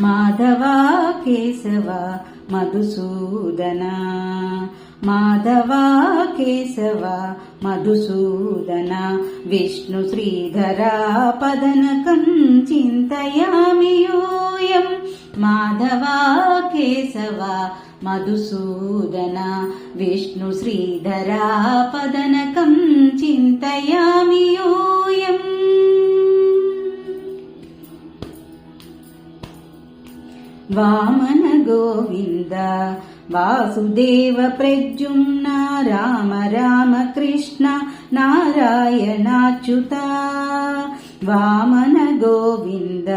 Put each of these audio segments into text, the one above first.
మాధవా కేశవ మధుసూదన. మాధవా కేశవ మధుసూదన. విష్ణు శ్రీధరా పదనకం చింతయామి యూయం మాధవా కేశవ మధుసూదన. విష్ణు శ్రీధరా పదనకం వామన గోవింద వాసుదేవ ప్రద్యుమ్న రామ రామ కృష్ణ నారాయణాచ్యుత. వామన గోవింద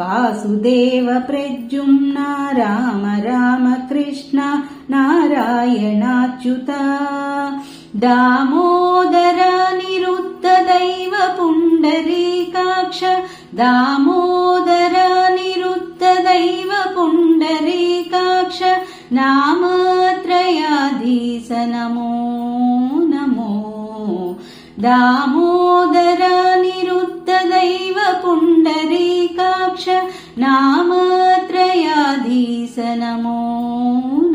వాసుదేవ ప్రద్యుమ్న రామ రామ కృష్ణ నారాయణాచ్యుత. దామోదర నిరుద్ధ దైవ పుండరీకాక్ష దామోదర నిరుద్ధ దైవ పుండరీకాక్ష నామత్రయాధీశ నమో. నమో దామోదర నిరుద్ధ దైవ పుండరీకాక్ష నామత్రయాధీశ నమో.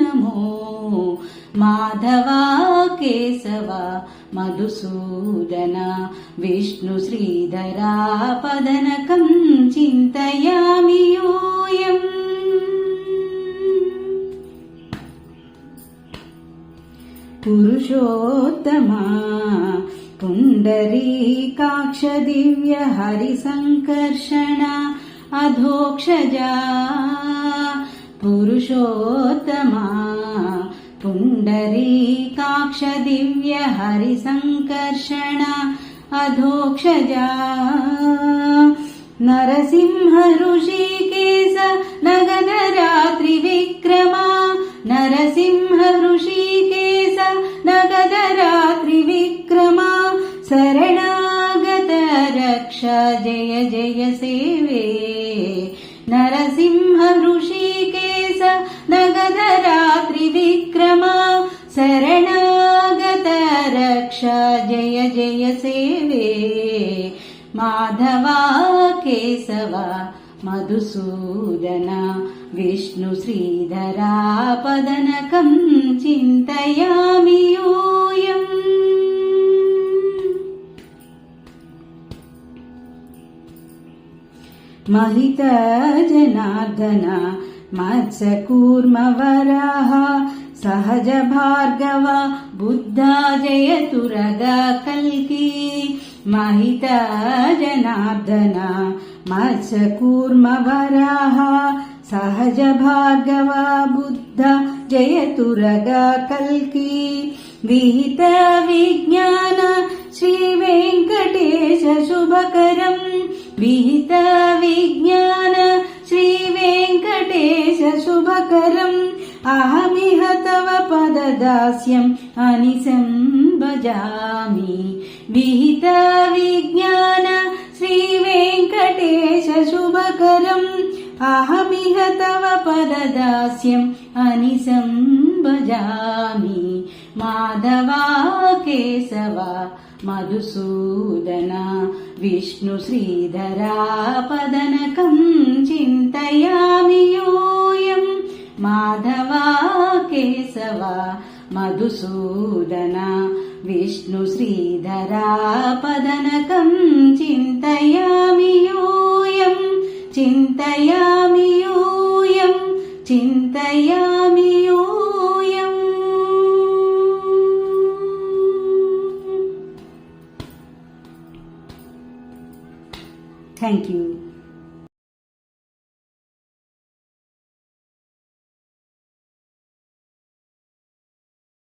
నమో మాధవా కేశవ మధుసూదన విష్ణు పురుషోత్తమా? పుండరీకాక్ష దివ్య హరి సంకర్షణ అధోక్షజా? పురుషోత్తమా? పుండరీకాక్ష దివ్య హరి సంకర్షణ అధోక్షజా నరసింహ రక్ష జయ జయ సేవే. నరసింహ ఋషికేశ నగద రాత్రి విక్రమా శరణాగత రక్ష జయ జయ సేవే. మాధవా కేశవ మధుసూదన విష్ణు महित जनार्दन मत्सकूर्मवराः सहज भार्गव बुद्धा जयतुरगा कल्की महित जनार्दन मत्सकूर्मवराः सहज भार्गव बुद्ध जयतुरगा कल्की विहित विज्ञान విహిత విజ్ఞాన శ్రీ వెంకటేశ శుభకరం అహమిహ తవ పదదాస్యం అనిసం భజామి విహిత విజ్ఞాన శ్రీ వెంకటేశ శుభకరం అహమిహ తవ పదదాస్యం అనిసం భజామి మాధవా కేశవ మధుసూదనా విష్ణు శ్రీధరా పదనకం చింతయామి యూయం మాధవా కేశవ మధుసూదన విష్ణు శ్రీధరా పదనకం చింతయామి Thank you.